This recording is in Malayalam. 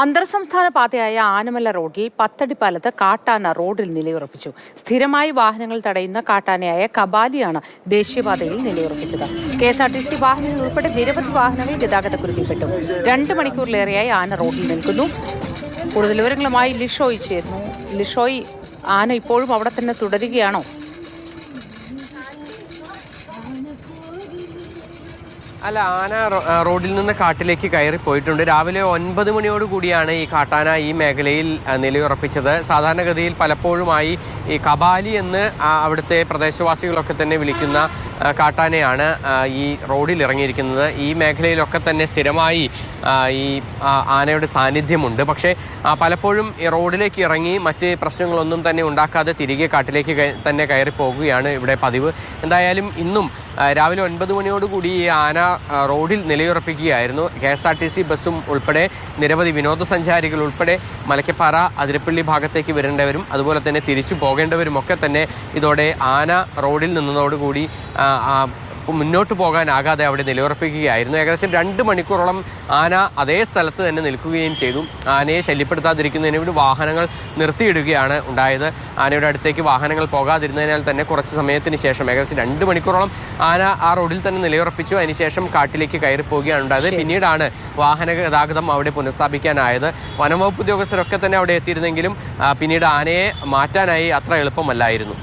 അന്തർ സംസ്ഥാന പാതയായ ആനമല റോഡിൽ പത്തടിപ്പാലത്ത് കാട്ടാന റോഡിൽ നിലയുറപ്പിച്ചു. സ്ഥിരമായി വാഹനങ്ങൾ തടയുന്ന കാട്ടാനയായ കബാലിയാണ് ദേശീയപാതയിൽ നിലയുറപ്പിച്ചത്. K S R T C വാഹനങ്ങൾ ഉൾപ്പെടെ നിരവധി വാഹനങ്ങൾ ഗതാഗതക്കുരുക്കിൽപ്പെട്ടു രണ്ട് മണിക്കൂറിലേറെയായി ആന റോഡിൽ നിൽക്കുന്നു. കൂടുതൽ വിവരങ്ങളുമായി ലിഷോയ് ചേരുന്നു. ലിഷോയി ആന ഇപ്പോഴും അവിടെ തന്നെ തുടരുകയാണോ? അല്ല ആന റോഡിൽ നിന്ന് കാട്ടിലേക്ക് കയറി പോയിട്ടുണ്ട്. രാവിലെ ഒൻപത് മണിയോട് കൂടിയാണ് ഈ കാട്ടാന ഈ മേഖലയിൽ നിലയുറപ്പിച്ചത്. സാധാരണഗതിയിൽ പലപ്പോഴുമായി ഈ കബാലി എന്ന് അവിടുത്തെ പ്രദേശവാസികളൊക്കെ തന്നെ വിളിക്കുന്ന കാട്ടാനയാണ് ഈ റോഡിൽ ഇറങ്ങിയിരിക്കുന്നത്. ഈ മേഖലയിലൊക്കെ തന്നെ സ്ഥിരമായി ഈ ആനയുടെ സാന്നിധ്യമുണ്ട്. പക്ഷേ പലപ്പോഴും ഈ റോഡിലേക്ക് ഇറങ്ങി മറ്റ് പ്രശ്നങ്ങളൊന്നും തന്നെ ഉണ്ടാക്കാതെ തിരികെ കാട്ടിലേക്ക് തന്നെ കയറി പോകുകയാണ് ഇവിടെ പതിവ്. എന്തായാലും ഇന്നും രാവിലെ ഒൻപത് മണിയോടുകൂടി ഈ ആന റോഡിൽ നിലയുറപ്പിക്കുകയായിരുന്നു. K S R T C ബസ്സും ഉൾപ്പെടെ നിരവധി വിനോദസഞ്ചാരികൾ ഉൾപ്പെടെ മലക്കപ്പാറ അതിരപ്പള്ളി ഭാഗത്തേക്ക് വരേണ്ടവരും അതുപോലെ തന്നെ തിരിച്ചു പോകേണ്ടവരും ഒക്കെ തന്നെ ഇതോടെ ആന റോഡിൽ നിന്നതോടുകൂടി മുന്നോട്ട് പോകാനാകാതെ അവിടെ നിലയുറപ്പിക്കുകയായിരുന്നു. ഏകദേശം രണ്ട് മണിക്കൂറോളം ആന അതേ സ്ഥലത്ത് തന്നെ നിൽക്കുകയും ചെയ്തു. ആനയെ ശല്യപ്പെടുത്താതിരിക്കുന്നതിന് വേണ്ടി വാഹനങ്ങൾ നിർത്തിയിടുകയാണ് ഉണ്ടായത്. ആനയുടെ അടുത്തേക്ക് വാഹനങ്ങൾ പോകാതിരുന്നതിനാൽ തന്നെ കുറച്ച് സമയത്തിന് ശേഷം ഏകദേശം രണ്ട് മണിക്കൂറോളം ആന ആ റോഡിൽ തന്നെ നിലയുറപ്പിച്ചു. അതിനുശേഷം കാട്ടിലേക്ക് കയറി പോവുകയാണ് ഉണ്ടായത്. പിന്നീടാണ് വാഹന ഗതാഗതം അവിടെ പുനഃസ്ഥാപിക്കാനായത്. വനംവകുപ്പ് ഉദ്യോഗസ്ഥരൊക്കെ തന്നെ അവിടെ എത്തിയിരുന്നെങ്കിലും പിന്നീട് ആനയെ മാറ്റാനായി അത്ര എളുപ്പമല്ലായിരുന്നു.